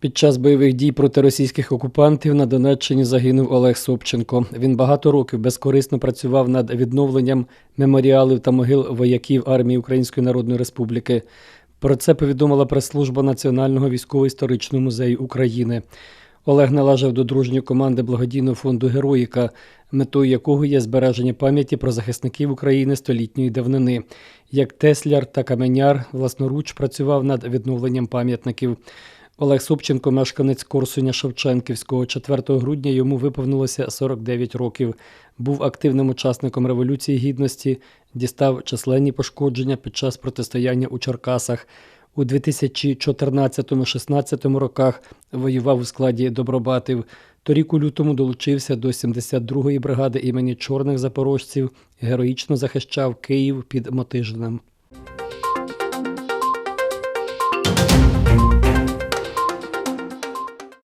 Під час бойових дій проти російських окупантів на Донеччині загинув Олег Собченко. Він багато років безкорисно працював над відновленням меморіалів та могил вояків армії Української Народної Республіки. Про це повідомила прес-служба Національного військово-історичного музею України. Олег належав до дружньої команди благодійного фонду Героїка, метою якого є збереження пам'яті про захисників України столітньої давнини. Як тесляр та каменяр власноруч працював над відновленням пам'ятників. Олег Собченко, мешканець Корсуня Шевченківського, 4 грудня йому виповнилося 49 років. Був активним учасником Революції Гідності, дістав численні пошкодження під час протистояння у Черкасах. У 2014-16 роках воював у складі Добробатів. Торік у лютому долучився до 72-ї бригади імені чорних запорожців, героїчно захищав Київ під Мотижином.